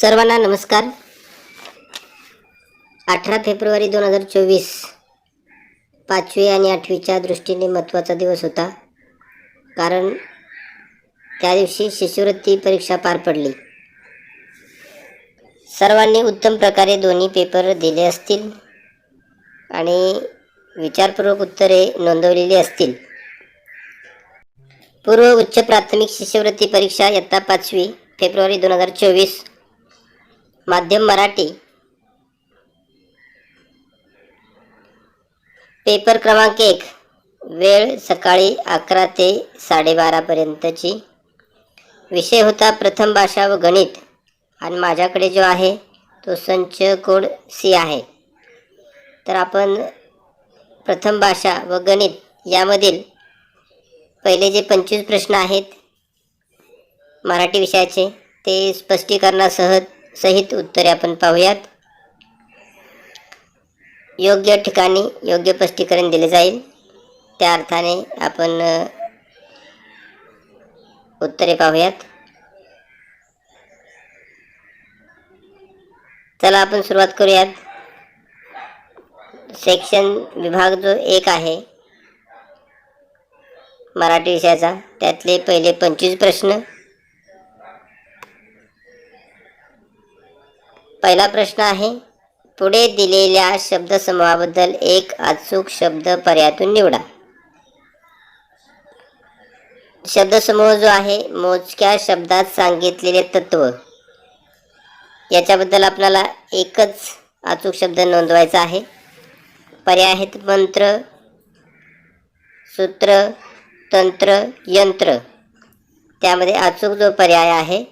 सर्वांना नमस्कार. अठरा फेब्रुवारी दोन हजार चोवीस पाचवी आणि आठवीच्या दृष्टीने महत्त्वाचा दिवस होता. कारण त्या दिवशी शिष्यवृत्ती परीक्षा पार पडली. सर्वांनी उत्तम प्रकारे दोन्ही पेपर दिले असतील आणि विचारपूर्वक उत्तरे नोंदवलेली असतील. पूर्व उच्च प्राथमिक शिष्यवृत्ती परीक्षा इयत्ता पाचवी फेब्रुवारी दोन हजार चोवीस माध्यम मराठी. पेपर क्रमांक एक वेळ सकाळी अकरा ते साडेबारापर्यंतची विषय होता प्रथम भाषा व गणित आणि माझ्याकडे जो आहे तो संच कोड सी आहे. तर आपण प्रथम भाषा व गणित यामधील पहिले जे पंचवीस प्रश्न आहेत मराठी विषयाचे ते स्पष्टीकरणासह सहित उत्तरे आपण पाहूयात. योग्य ठिकाणी योग्य स्पष्टीकरण दिले जाईल. त्या अर्थाने आपण उत्तरे पाहूयात. चला आपण सुरुवात करूयात. सेक्शन विभाग जो एक आहे मराठी विषयाचा त्यातले पहिले पंचवीस प्रश्न. पहिला प्रश्न आहे पुढे दिलेल्या शब्दसमूहाबद्दल एक अचूक शब्द पर्यायातून निवडा. शब्दसमूह जो आहे मोजक्या शब्दात सांगितलेले तत्व. याच्याबद्दल आपल्याला एकच अचूक शब्द नोंदवायचा आहे. पर्याय आहेत मंत्र सूत्र तंत्र यंत्र. त्यामध्ये अचूक जो पर्याय आहे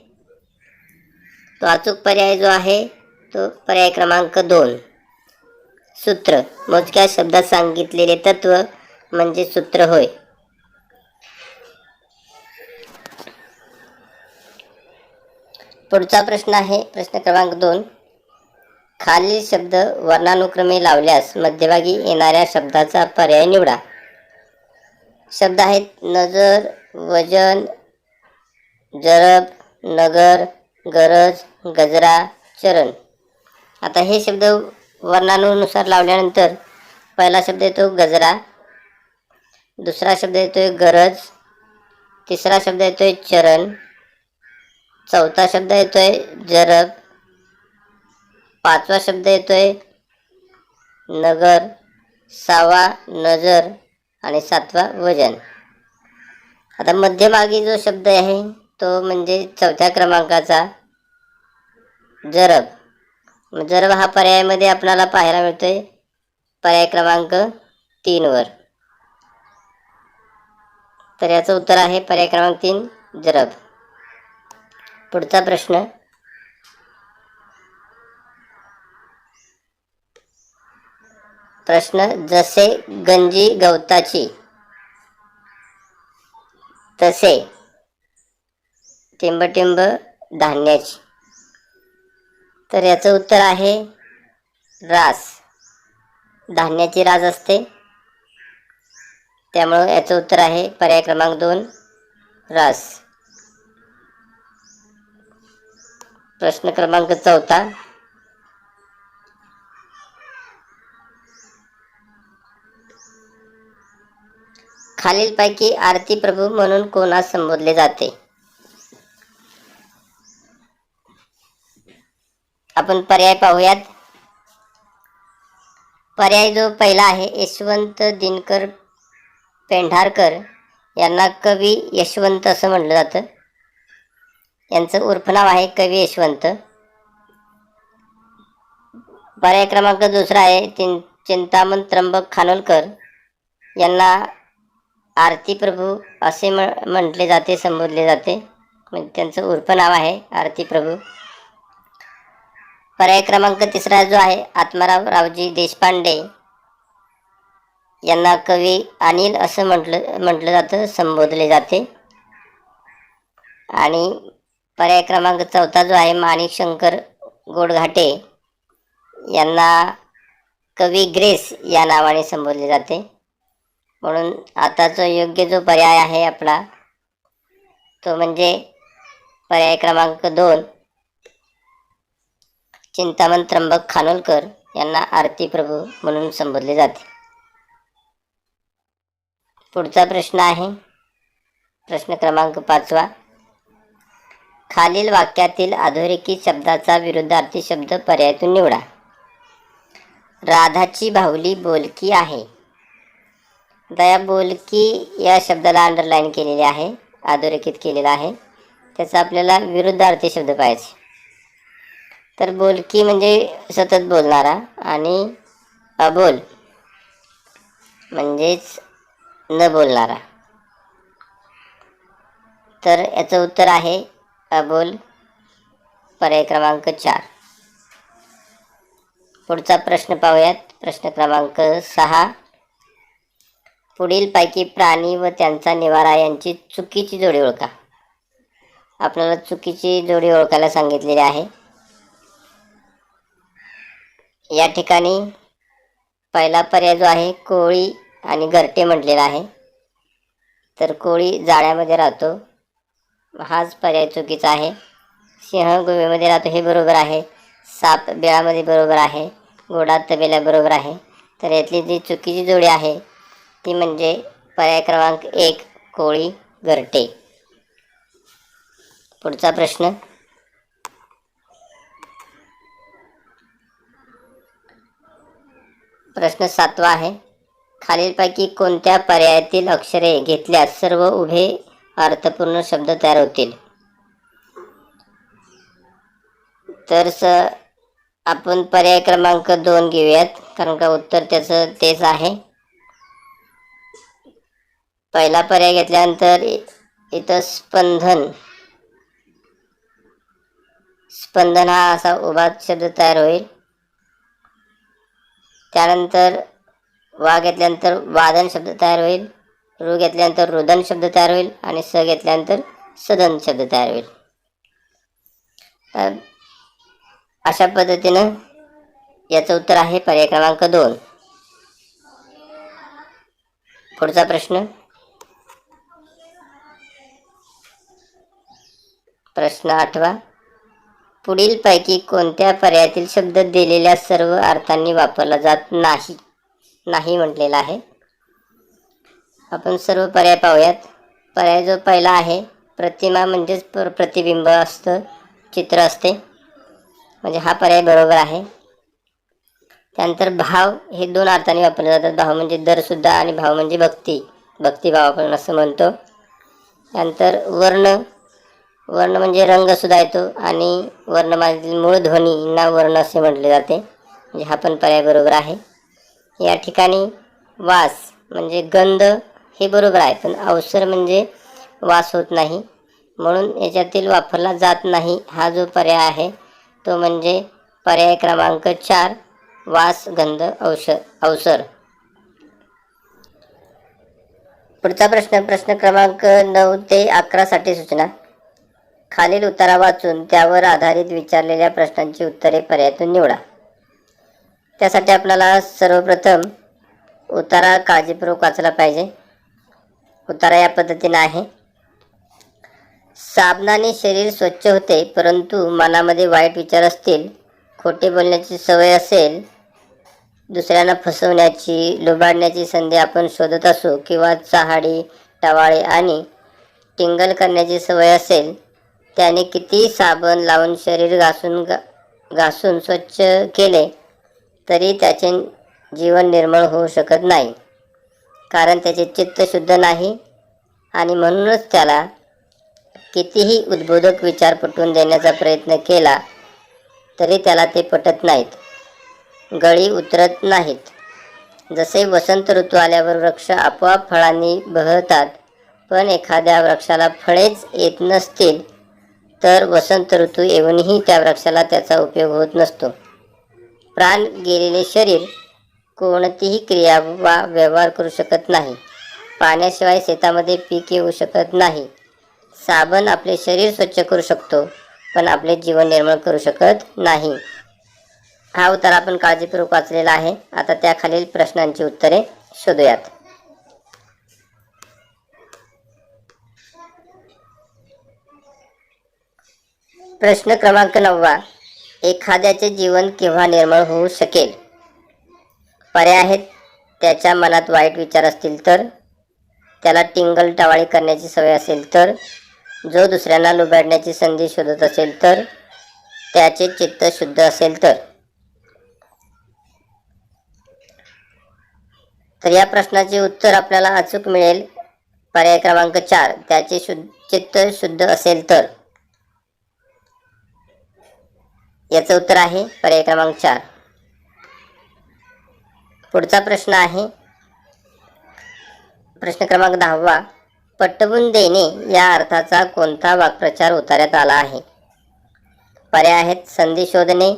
तो अचूक पर्याय जो आहे तो पर्याय क्रमांक दोन. सूत्र. मोजक्या शब्दात सांगितलेले तत्व म्हणजे सूत्र होय. पुढचा प्रश्न आहे. प्रश्न क्रमांक दोन. खालील शब्द वर्णानुक्रमे लावल्यास मध्यभागी येणाऱ्या शब्दाचा पर्याय निवडा. शब्द आहेत नजर वजन जरब नगर गरज गजरा चरण. आता हे शब्द वर्णानुसार लावल्यानंतर पहिला शब्द येतो गजरा दुसरा शब्द येतोय गरज तिसरा शब्द येतोय चरण चौथा शब्द येतोय जरब पाचवा शब्द येतोय नगर सहावा नजर आणि सातवा वजन. आता मध्यभागी जो शब्द आहे तो म्हणजे चौथ्या क्रमांकाचा जरब. मग जरब हा पर्यायामध्ये आपल्याला पाहायला मिळतोय पर्याय क्रमांक तीनवर तर याचं उत्तर आहे पर्याय क्रमांक तीन जरब. पुढचा प्रश्न. प्रश्न जसे गंजी गवताची. तसे. टिंबटिंब धान्याची. तर याचं उत्तर आहे रास. धान्याची रास असते. त्यामुळं याचं उत्तर आहे पर्याय क्रमांक दोन रास. प्रश्न क्रमांक चौथा. खालीलपैकी आरती प्रभू म्हणून कोणास संबोधले जाते? आपण पर्याय पाहूयात. पर्याय जो पहिला आहे यशवंत दिनकर पेंढारकर यांना कवी यशवंत असं म्हटलं जातं. यांचं उर्फ नाव आहे कवी यशवंत. पर्याय क्रमांक दुसरा आहे चिं चिंतामण त्र्यंबक खानोलकर यांना आरती प्रभू असे म म्हटले जाते संबोधले जाते. म्हणजे त्यांचं उर्फ नाव आहे आरती प्रभू. पर्याय क्रमांक तिसरा जो आहे आत्माराव रावजी देशपांडे. यांना कवी अनिल असं म्हटलं म्हटलं जातं संबोधले जाते. आणि पर्याय क्रमांक चौथा जो आहे माणिक शंकर गोडघाटे. यांना कवी ग्रेस या नावाने संबोधले जाते. म्हणून आताचा योग्य जो पर्याय आहे आपला तो म्हणजे पर्याय क्रमांक दोन. चिंतामण त्र्यंबक खानोलकर यांना आरती प्रभू म्हणून संबोधले जाते. पुढचा प्रश्न आहे. प्रश्न क्रमांक पाचवा. खालील वाक्यातील अधोरेखित शब्दाचा विरुद्धार्थी शब्द पर्यायातून निवडा. राधाची भावली बोलकी आहे. दया बोलकी या शब्दाला अंडरलाईन केलेले आहे अधोरेखित केलेला आहे. त्याचा आपल्याला विरुद्धार्थी शब्द पाहिजे तर बोलकी म्हणजे सतत बोलणारा आणि अबोल म्हणजेच न बोलणारा. तर याचं उत्तर आहे अबोल पर्याय क्रमांक चार. पुढचा प्रश्न पाहूयात. प्रश्न क्रमांक सहा. पुढीलपैकी प्राणी व त्यांचा निवारा यांची चुकीची जोडी ओळखा. आपल्याला चुकीची जोडी ओळखायला सांगितलेली आहे. या ठिकाणी पहिला पर्याय जो आहे कोळी आणि घरटे म्हटलेला आहे. तर कोळी जाळ्यामध्ये राहतो. हाच पर्याय चुकीचा आहे. सिंह गुहेमध्ये राहतो हे बरोबर आहे. साप बिळामध्ये बरोबर आहे. घोडा तबेला बरोबर आहे. तर यातली जी चुकीची जोडी आहे ती म्हणजे पर्याय क्रमांक एक कोळी घरटे. पुढचा प्रश्न. प्रश्न सातवा आहे. खालीलपैकी कोणत्या पर्यायातील अक्षरे घेतल्यास सर्व उभे अर्थपूर्ण शब्द तयार होतील? तर स आपण पर्याय क्रमांक दोन घेऊयात कारण का उत्तर त्याचं तेच आहे. पहिला पर्याय घेतल्यानंतर इ- इथं स्पंदन. स्पंदन हा असा उभा शब्द तयार होईल. त्यानंतर वा घेतल्यानंतर वादन शब्द तयार होईल रु घेतल्यानंतर रुदन शब्द तयार होईल आणि स घेतल्यानंतर सदन शब्द तयार होईल. तर अशा पद्धतीनं याचं उत्तर आहे पर्याय क्रमांक दोन. पुढचा प्रश्न. प्रश्न आठवा. पुढीलपैकी कोणत्या पर्यायातील शब्द दिलेल्या सर्व अर्थांनी वापरला जात नाही? नाही म्हटलेला आहे. आपण सर्व पर्याय पाहूयात. पर्याय जो पहिला आहे प्रतिमा म्हणजेच प्र प्रतिबिंब असतं चित्र असते. म्हणजे हा पर्याय बरोबर आहे. त्यानंतर भाव हे दोन अर्थाने वापरले जातात. भाव म्हणजे दरसुद्धा आणि भाव म्हणजे भक्ती. भक्तिभाव आपण असं म्हणतो. त्यानंतर वर्ण वर्ण म्हणजे रंगसुद्धा येतो आणि वर्णमालेतील मूळ ध्वनींना वर्ण असे म्हटले जाते. म्हणजे हा पण पर्याय बरोबर आहे. या ठिकाणी वास म्हणजे गंध हे बरोबर आहे पण अवसर म्हणजे वास होत नाही. म्हणून याच्यातील वापरला जात नाही हा जो पर्याय आहे तो म्हणजे पर्याय क्रमांक चार वास गंध अवसर अवसर. पुढचा प्रश्न प्रश्न क्रमांक नऊ ते अकरासाठी सूचना. खालील उतारा वाचून त्यावर आधारित विचारलेल्या प्रश्नांची उत्तरे पर्यायातून निवडा. त्यासाठी आपल्याला सर्वप्रथम उतारा काळजीपूर्वक वाचला पाहिजे. उतारा या पद्धतीने आहे. साबणाने शरीर स्वच्छ होते परंतु मनामध्ये वाईट विचार असतील खोटे बोलण्याची सवय असेल दुसऱ्यांना फसवण्याची लुबाडण्याची संधी आपण शोधत असू किंवा चहाडी टवाळे आणि टिंगल करण्याची सवय असेल त्याने किती साबण लावून शरीर घासून गा घासून स्वच्छ केले तरी त्याचे जीवन निर्मळ होऊ शकत नाही. कारण त्याचे चित्त शुद्ध नाही आणि म्हणूनच त्याला कितीही उद्बोधक विचार पटवून देण्याचा प्रयत्न केला तरी त्याला ते पटत नाहीत. गळी उतरत नाहीत. जसे वसंत ऋतू आल्यावर वृक्ष आपोआप फळांनी बहरतात पण एखाद्या वृक्षाला फळेच येत नसतील तर वसंत ऋतू येऊनही त्या वृक्षाला त्याचा उपयोग होत नसतो. प्राण गेलेले शरीर कोणतीही क्रिया वा व्यवहार करू शकत नाही. पाण्याशिवाय शेतामध्ये पीक येऊ शकत नाही. साबण आपले शरीर स्वच्छ करू शकतो पण आपले जीवन निर्माण करू शकत नाही. हा उत्तर आपण काळजीपूर्वक वाचलेला आहे. आता त्याखालील प्रश्नांची उत्तरे शोधूयात. प्रश्न क्रमांक नववा. एखाद्याचे जीवन केव्हा निर्मळ होऊ शकेल? पर्याय आहेत. त्याच्या मनात वाईट विचार असतील तर त्याला टिंगल टावाळी करण्याची सवय असेल तर जो दुसऱ्यांना लुबाडण्याची संधी शोधत असेल तर त्याचे चित्त शुद्ध असेल तर. तर या प्रश्नाचे उत्तर आपल्याला अचूक मिळेल. पर्याय क्रमांक चार. त्याचे शुद्ध चित्त शुद्ध असेल तर. याचं उत्तर आहे पर्याय क्रमांक चार. पुढचा प्रश्न आहे. प्रश्न क्रमांक दहावा. पटवून देणे या अर्थाचा कोणता वाक्प्रचार उतारण्यात आला आहे? पर्याय आहेत संधी शोधणे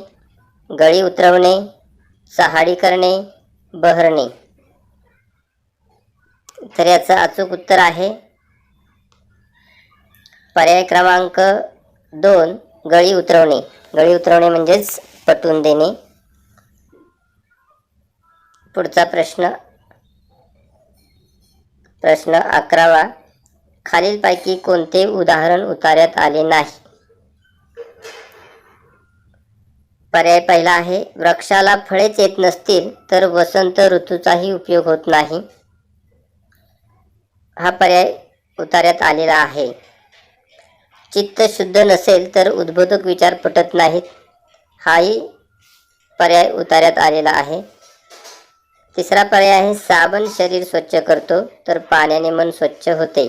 गळी उतरवणे चहाडी करणे बहरणे. तर याचं अचूक उत्तर आहे. पर्याय क्रमांक दोन. गळी उतरवणे. गळी उतरवणे म्हणजेच पटवून देणे. पुढचा प्रश्न. प्रश्न अकरावा. खालीलपैकी कोणते उदाहरण उतार्यात आले नाही? पर्याय पहिला आहे वृक्षाला फळेच येत नसतील तर वसंत ऋतूचाही उपयोग होत नाही. हा पर्याय उतार्यात आलेला आहे. चित्त शुद्ध नसेल तर उद्बोधक विचार पटत नाहीत हाही पर्याय उतार्यात आलेला आहे. तिसरा पर्याय आहे साबण शरीर स्वच्छ करतो तर पाण्याने मन स्वच्छ होते.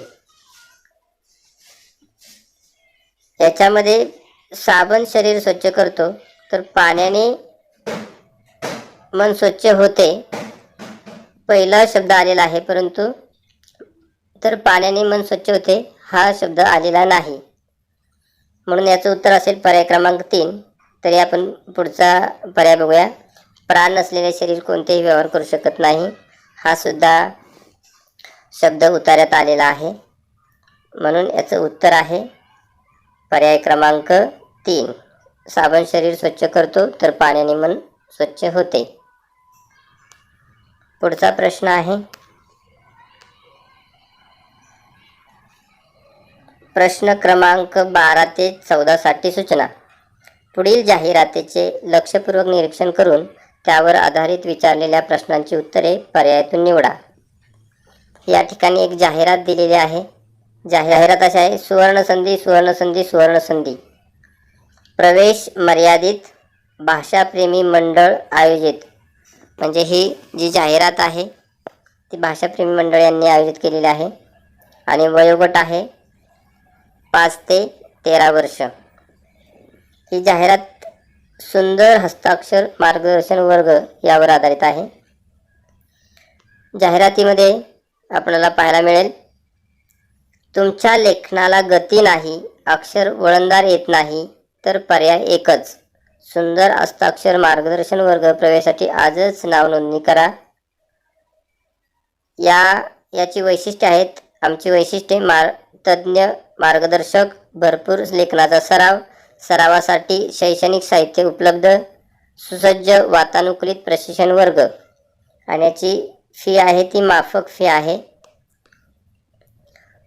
याच्यामध्ये साबण शरीर स्वच्छ करतो तर पाण्याने मन स्वच्छ होते. पहिला शब्द आलेला आहे परंतु तर पाण्याने मन स्वच्छ होते हा शब्द आलेला नाही. म्हणून याचं उत्तर असेल पर्याय क्रमांक तीन. तरी आपण पुढचा पर्याय बघूया. प्राण नसलेले शरीर कोणतेही व्यवहार करू शकत नाही. हा सुद्धा शब्द उतार्यात आलेला आहे. म्हणून याचं उत्तर आहे पर्याय क्रमांक तीन. साबण शरीर स्वच्छ करतो तर पाण्याने मन स्वच्छ होते. पुढचा प्रश्न आहे. प्रश्न क्रमांक बारा ते चौदासाठी सूचना. पुढील जाहिरातीचे लक्षपूर्वक निरीक्षण करून त्यावर आधारित विचारलेल्या प्रश्नांची उत्तरे पर्यायातून निवडा. या ठिकाणी एक जाहिरात दिलेली आहे. जाहिरात अशी आहे सुवर्णसंधी सुवर्णसंधी सुवर्णसंधी प्रवेश मर्यादित भाषाप्रेमी मंडळ आयोजित. म्हणजे ही जी जाहिरात आहे ती भाषाप्रेमी मंडळ यांनी आयोजित केलेली आहे. आणि वयोगट आहे पाच ते तेरा वर्ष. ही जाहिरात सुंदर हस्ताक्षर मार्गदर्शन वर्ग यावर आधारित आहे. जाहिरातीमध्ये आपल्याला पाहायला मिळेल तुमच्या लेखनाला गती नाही अक्षर वळणदार येत नाही तर पर्याय एकच. सुंदर हस्ताक्षर मार्गदर्शन वर्ग प्रवेशासाठी आजच नाव नोंदणी करा. या याची वैशिष्ट्ये आहेत. आमची वैशिष्ट्ये मार तज्ज्ञ मार्गदर्शक भरपूर लेखनाचा सराव सरावासाठी शैक्षणिक साहित्य उपलब्ध सुसज्ज वातानुकूलित प्रशिक्षण वर्ग. आणि याची फी आहे ती माफक फी आहे.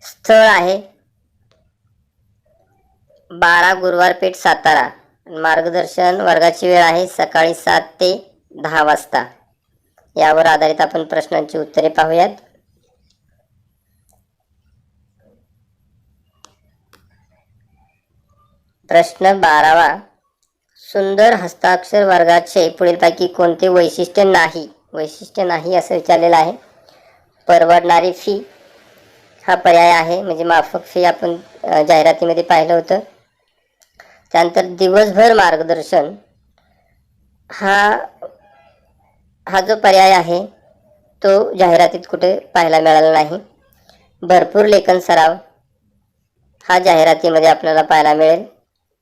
स्थळ आहे. बारा गुरुवार पेठ सातारा. मार्गदर्शन वर्गाची वेळ आहे सकाळी सात ते दहा वाजता. यावर आधारित आपण प्रश्नांची उत्तरे पाहूयात. प्रश्न बारावा. सुंदर हस्ताक्षर वर्गाचे पुढीलपैकी कोणते वैशिष्ट्य नाही? वैशिष्ट्य नाही असं विचारलेलं आहे. परवडणारी फी हा पर्याय आहे. म्हणजे माफक फी आपण जाहिरातीमध्ये पाहिलं होतं. त्यानंतर दिवसभर मार्गदर्शन हा हा जो पर्याय आहे तो जाहिरातीत कुठे पाहायला मिळाला नाही. भरपूर लेखन सराव हा जाहिरातीमध्ये आपल्याला पाहायला मिळेल.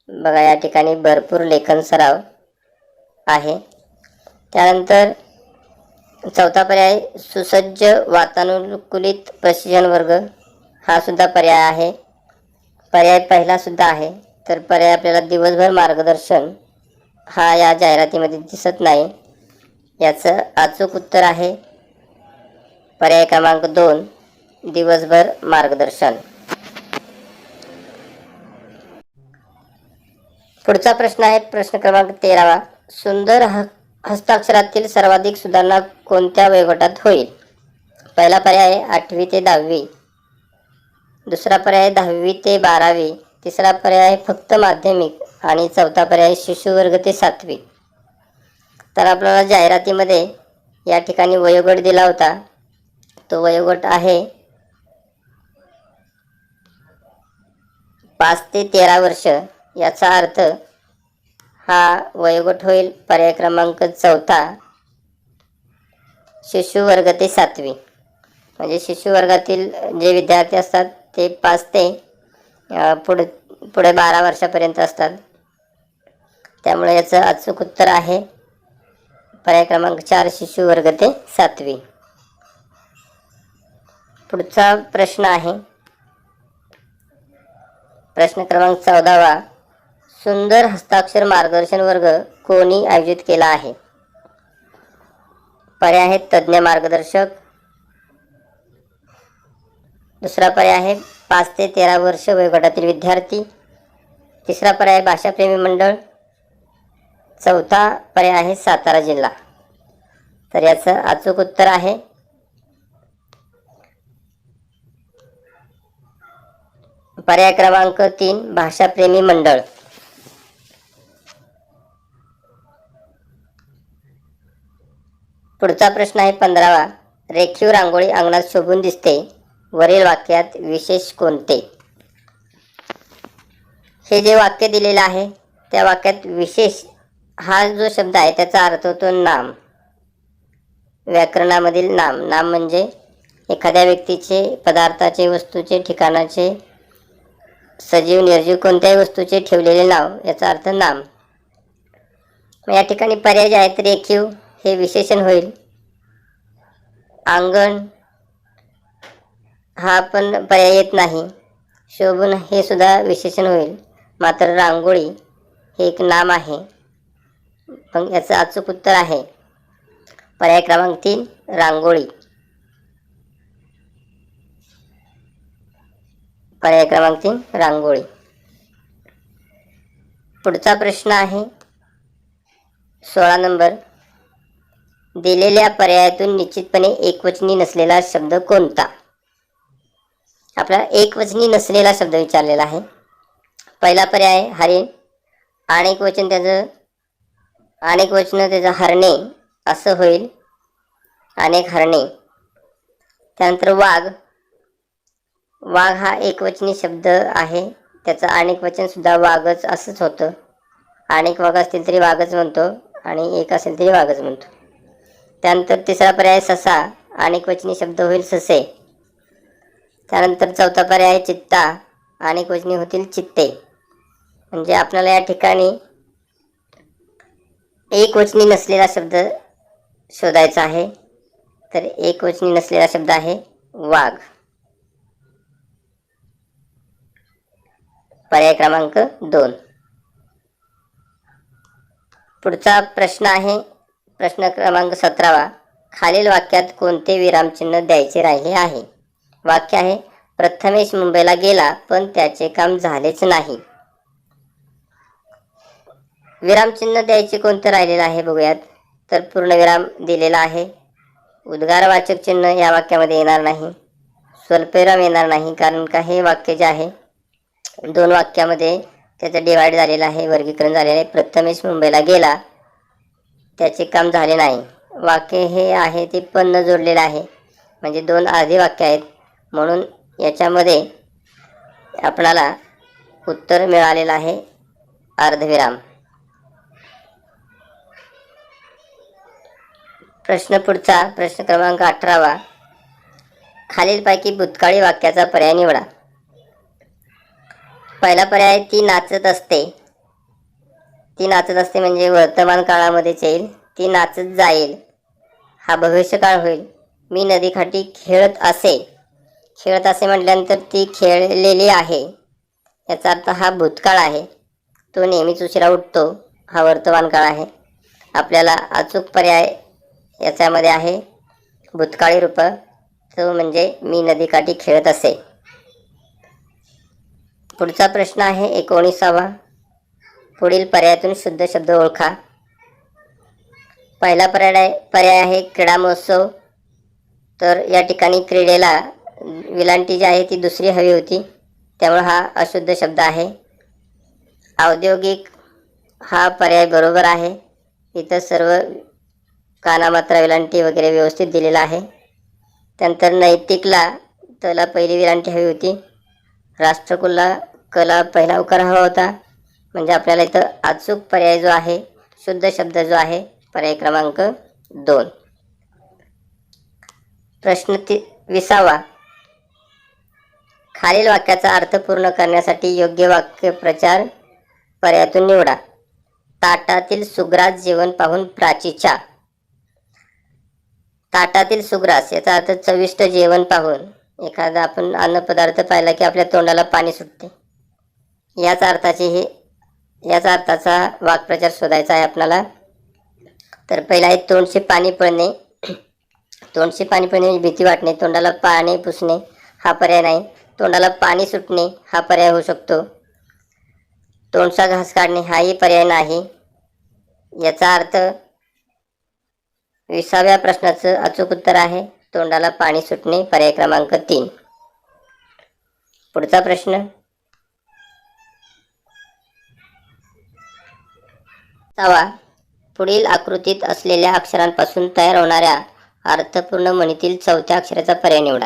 बघा या ठिकाणी भरपूर लेखन सराव आहे. त्यानंतर चौथा पर्याय सुसज्ज वातानुकूलित प्रशिक्षण वर्ग. हा सुद्धा पर्याय आहे. पर्याय पहिला सुद्धा आहे. तर पर्याय आपल्याला दिवसभर मार्गदर्शन हा या जाहिरातीमध्ये दिसत नाही. याचं अचूक उत्तर आहे. पर्याय क्रमांक दोन दिवसभर मार्गदर्शन. पुढचा प्रश्न आहे प्रश्न क्रमांक तेरावा. सुंदर ह हस्ताक्षरातील सर्वाधिक सुधारणा कोणत्या वयोगटात होईल? पहिला पर्याय आहे आठवी ते दहावी. दुसरा पर्याय दहावी ते बारावी. तिसरा पर्याय आहे फक्त माध्यमिक. आणि चौथा पर्याय शिशुवर्ग ते सातवी. तर आपल्याला जाहिरातीमध्ये या ठिकाणी वयोगट दिला होता. तो वयोगट आहे पाच ते तेरा वर्ष. याचा अर्थ हा वयोगट होईल पर्याय क्रमांक चौथा. शिशुवर्ग ते सातवी. म्हणजे शिशुवर्गातील जे विद्यार्थी असतात ते पाच ते पुढे पुढे बारा वर्षापर्यंत असतात. त्यामुळे याचं अचूक उत्तर आहे पर्याय क्रमांक चार शिशुवर्ग ते सातवी. पुढचा प्रश्न आहे. प्रश्न क्रमांक चौदावा. सुंदर हस्ताक्षर मार्गदर्शन वर्ग कोणी आयोजित केला आहे? पर्याय आहेत तज्ज्ञ मार्गदर्शक. दुसरा पर्याय आहे पाच ते तेरा वर्ष वयोगटातील विद्यार्थी. तिसरा पर्याय भाषाप्रेमी मंडळ. चौथा पर्याय आहे सातारा जिल्हा. तर याचं अचूक उत्तर आहे. पर्याय क्रमांक तीन भाषाप्रेमी मंडळ. पुढचा प्रश्न आहे पंधरावा. रेखीव रांगोळी अंगणात शोभून दिसते. वरील वाक्यात विशेष कोणते? हे जे वाक्य दिलेलं आहे त्या वाक्यात विशेष हा जो शब्द आहे त्याचा अर्थ होतो नाम. व्याकरणामधील नाम. नाम म्हणजे एखाद्या व्यक्तीचे पदार्थाचे वस्तूचे ठिकाणाचे सजीव निर्जीव कोणत्याही वस्तूचे ठेवलेले नाव याचा अर्थ नाम. या ठिकाणी पर्याय जे आहेत रेखीव हे विशेषण होईल. अंगण हा पण पर्याय येत नाही. शोभून हे सुद्धा विशेषण होईल. मात्र रांगोळी हे एक नाम आहे. पण याचं अचूक उत्तर आहे. पर्याय क्रमांक तीन रांगोळी. पर्याय क्रमांक तीन रांगोळी. पुढचा प्रश्न आहे. सोळा नंबर. दिलेल्या पर्यायातून निश्चितपणे एकवचनी नसलेला शब्द कोणता? आपला एकवचनी नसलेला शब्द विचारलेला आहे. पहिला पर्याय आहे हरिण अनेक वचन त्याचं अनेक वचन त्याचं हरणे असं होईल. अनेक हरणे. त्यानंतर वाघ. वाघ हा एकवचनी शब्द आहे. त्याचं अनेक वचन सुद्धा वाघच असंच होतं. अनेक वाघ असतील तरी वाघच म्हणतो आणि एक असेल तरी वाघच म्हणतो. त्यानंतर तिसरा पर्याय ससा आणि क्वचनी शब्द होईल ससे. त्यानंतर चौथा पर्याय चित्ता आणि क्वचनी होतील चित्ते. म्हणजे आपल्याला या ठिकाणी एक वचनी नसलेला शब्द शोधायचा आहे. तर एक वचनी नसलेला शब्द आहे वाघ. पर्याय क्रमांक दोन. पुढचा प्रश्न आहे प्रश्न क्रमांक सतरावा. खालील वाक्यात कोणते विरामचिन्ह द्यायचे राहिले आहे? वाक्य आहे प्रथमेश मुंबईला गेला पण त्याचे काम झालेच नाही. विरामचिन्ह द्यायचे कोणतं राहिलेलं आहे बघूयात. तर पूर्णविराम दिलेला आहे. उद्गारवाचक चिन्ह या वाक्यामध्ये येणार नाही. स्वल्पविराम येणार नाही कारण का हे वाक्य जे आहे दोन वाक्यामध्ये त्याचं डिवाईड झालेलं आहे वर्गीकरण झालेलं आहे. प्रथमेश मुंबईला गेला त्याचे काम झाले नाही. वाक्य हे आहे ते पण न जोडलेलं आहे. म्हणजे दोन अर्धे वाक्य आहेत. म्हणून याच्यामध्ये आपणाला उत्तर मिळालेलं आहे अर्धविराम. प्रश्न पुढचा प्रश्न क्रमांक अठरावा. खालीलपैकी भूतकाळी वाक्याचा पर्याय निवडा. पहिला पर्याय ती नाचत असते. ती नाचत असते म्हणजे वर्तमान काळामध्येच येईल. ती नाचत जाईल. हा भविष्यकाळ होईल. मी नदीकाठी खेळत असे. खेळत असे म्हटल्यानंतर ती खेळलेली आहे. याचा अर्थ हा भूतकाळ आहे. तो नेहमीच उशिरा उठतो. हा वर्तमान काळ आहे. आपल्याला अचूक पर्याय याच्यामध्ये आहे. भूतकाळी रूप. तो म्हणजे मी नदीकाठी खेळत असे. पुढचा प्रश्न आहे एकोणीसावा. पुढील पर्यायातून शुद्ध शब्द ओळखा. पहिला पर्याय पर्याय आहे क्रीडा महोत्सव. तर या ठिकाणी क्रीडेला विलांटी जी आहे ती दुसरी हवी होती. त्यामुळे हा अशुद्ध शब्द आहे. औद्योगिक हा पर्याय बरोबर आहे. इथं सर्व कानामात्रा विलांटी वगैरे व्यवस्थित दिलेला आहे. त्यानंतर नैतिकला त्याला पहिली विलांटी हवी होती. राष्ट्रकुलला कला पहिला उकार हवा होता. म्हणजे आपल्याला इथं अचूक पर्याय जो आहे शुद्ध शब्द जो आहे पर्याय क्रमांक दोन. प्रश्न ती विसावा. खालील वाक्याचा अर्थ पूर्ण करण्यासाठी योग्य वाक्य प्रचार पर्यायातून निवडा. ताटातील सुग्रास जेवण पाहून प्राचीच्या ताटातील सुग्रास याचा अर्थ चविष्ट जेवण पाहून. एखादा आपण अन्नपदार्थ पाहिला की आपल्या तोंडाला पाणी सुटते. याच अर्थाचे हे याचा अर्थाचा वाक्प्रचार शोधायचा आहे आपल्याला. तर पहिला आहे तोंडचे पाणी पडणे. तोंडचे पाणी पडणे म्हणजे भीती वाटणे. तोंडाला पाणी पुसणे हा पर्याय नाही. तोंडाला पाणी सुटणे हा पर्याय होऊ शकतो. तोंडचा घास काढणे हाही पर्याय नाही. याचा अर्थ विसाव्या प्रश्नाचं अचूक उत्तर आहे. तोंडाला पाणी सुटणे पर्याय क्रमांक तीन. पुढचा प्रश्न सावा पुढील आकृतीत असलेल्या अक्षरांपासून तयार होणाऱ्या अर्थपूर्ण म्हणीतील चौथ्या अक्षराचा पर्याय निवडा.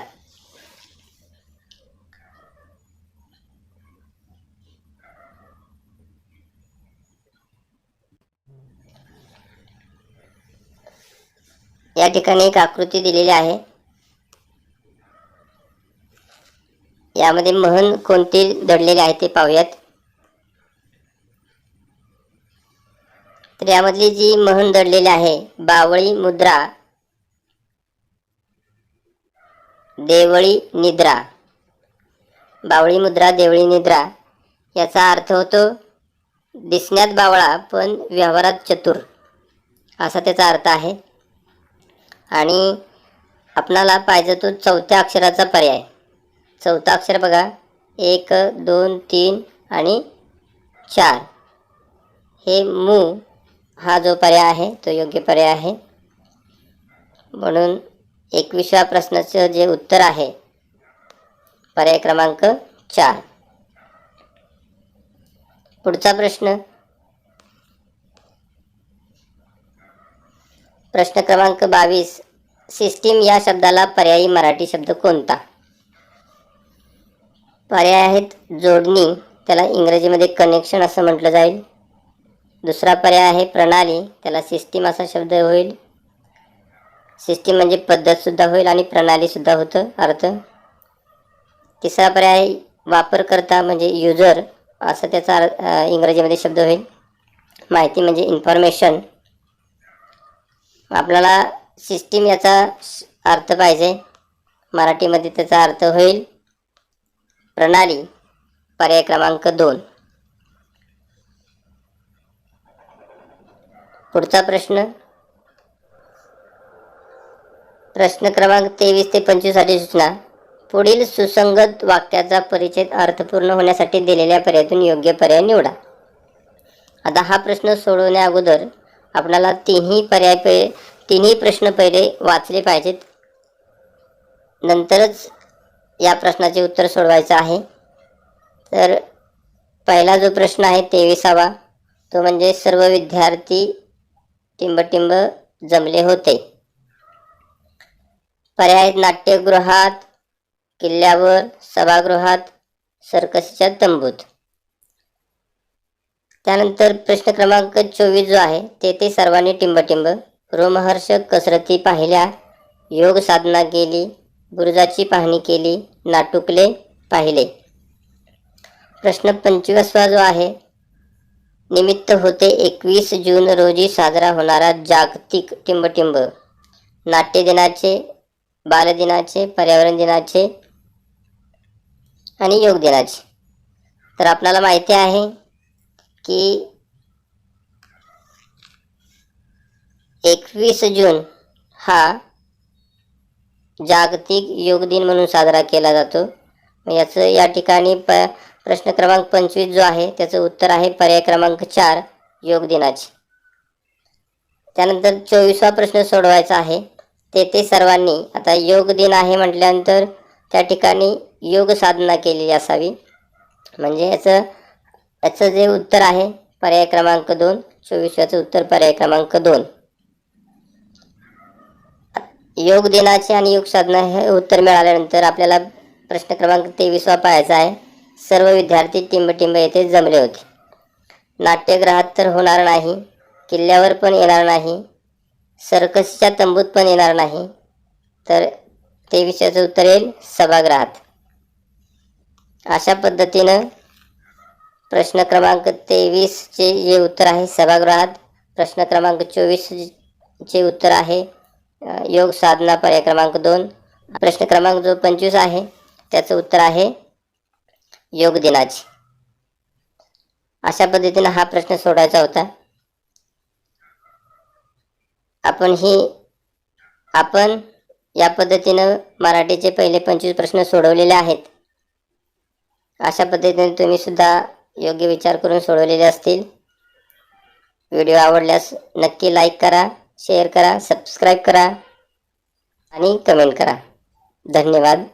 या ठिकाणी एक आकृती दिलेली आहे. यामध्ये महन कोणते दडलेले आहे ते पाहूयात. तर यामधली जी महन दडलेली आहे बावळी मुद्रा. देवळी निद्रा. बावळी मुद्रा देवळी निद्रा. याचा अर्थ होतो दिसण्यात बावळा पण व्यवहारात चतुर. असा त्याचा अर्थ आहे. आणि आपणाला पाहिजे तो चौथ्या अक्षराचा पर्याय. चौथा अक्षर बघा. एक दोन तीन आणि चार. हे मू हा जो पर्याय आहे तो योग्य पर्याय आहे. म्हणून एकविसव्या प्रश्नाचं जे उत्तर आहे पर्याय क्रमांक चार. पुढचा प्रश्न. प्रश्न क्रमांक बावीस. सिस्टीम या शब्दाला पर्यायी मराठी शब्द कोणता? पर्याय आहेत जोडणी त्याला इंग्रजीमध्ये कनेक्शन असं म्हटलं जाईल. दुसरा पर्याय आहे प्रणाली. त्याला सिस्टीम असा शब्द होईल. सिस्टीम म्हणजे पद्धतसुद्धा होईल आणि प्रणालीसुद्धा होतं. अर्थ? तिसरा पर्याय वापरकर्ता म्हणजे युजर असं त्याचा इंग्रजीमध्ये शब्द होईल. माहिती म्हणजे इन्फॉर्मेशन आपल्याला सिस्टीम याचा अर्थ पाहिजे. मराठीमध्ये त्याचा अर्थ होईल प्रणाली. पर्याय क्रमांक दोन. पुढचा प्रश्न. प्रश्न क्रमांक तेवीस ते पंचवीससाठी सूचना. पुढील सुसंगत वाक्याचा परिचय अर्थपूर्ण होण्यासाठी दिलेल्या पर्यायातून योग्य पर्याय निवडा. आता हा प्रश्न सोडवण्या अगोदर आपल्याला तिन्ही पर्याय पे तिन्ही प्रश्न पहिले वाचले पाहिजेत. नंतरच या प्रश्नाचे उत्तर सोडवायचं आहे. तर पहिला जो प्रश्न आहे तेविसावा तो म्हणजे सर्व विद्यार्थी टिंबटिंब जमले होते. पर्याय नाट्यगृहात किल्ल्यावर सभागृहात सर्कसच्या तंबूत. त्यानंतर प्रश्न क्रमांक चोवीस जो आहे तेथे सर्वांनी टिंबटिंब रोमहर्षक कसरती पाहिल्या योग साधना केली बुरुजाची पाहणी केली नाटुकले पाहिले. प्रश्न पंचवीसवा जो आहे निमित्त होते एकवीस जून रोजी साजरा होणारा जागतिक टिंबटिंब. नाट्य दिनाचे बालदिनाचे पर्यावरण दिनाचे आणि योग दिनाचे. तर आपल्याला माहिती आहे की एकवीस जून हा जागतिक योग दिन म्हणून साजरा केला जातो. याचं या ठिकाणी प प्रश्न क्रमांक पंचवीस जो आहे त्याचं उत्तर आहे पर्याय क्रमांक चार योग दिनाची. त्यानंतर चोवीसवा प्रश्न सोडवायचा आहे. तेथे सर्वांनी आता योग दिन आहे म्हटल्यानंतर त्या ठिकाणी योग साधना केलेली असावी. म्हणजे याचं याचं जे उत्तर आहे पर्याय क्रमांक दोन चोवीसव्याचं उत्तर पर्याय क्रमांक दोन. योग दिनाचे आणि योग साधना हे उत्तर मिळाल्यानंतर आपल्याला प्रश्न क्रमांक तेवीसवा पाहायचा आहे. सर्व विद्यार्थी टिंबटिंब येथे जमले होते. नाट्यगृहात तर होणार नाही किल्ल्यावर पण येणार नाही सर्कसच्या तंबूत पण येणार नाही तर तेवीसचं उत्तर येईल सभागृहात. अशा पद्धतीनं प्रश्न क्रमांक तेवीसचे जे उत्तर आहे सभागृहात प्रश्न क्रमांक चोवीसचे उत्तर आहे योग साधना पर्याय क्रमांक दोन. प्रश्न क्रमांक जो पंचवीस आहे त्याचं उत्तर आहे योग दिनाची अशा पद्धतीनं हा प्रश्न सोडायचा होता. आपण ही आपण या पद्धतीनं मराठीचे पहिले पंचवीस प्रश्न सोडवलेले आहेत. अशा पद्धतीने तुम्ही सुद्धा योग्य विचार करून सोडवलेले असतील. व्हिडिओ आवडल्यास नक्की लाईक करा शेअर करा सबस्क्राईब करा आणि कमेंट करा. धन्यवाद.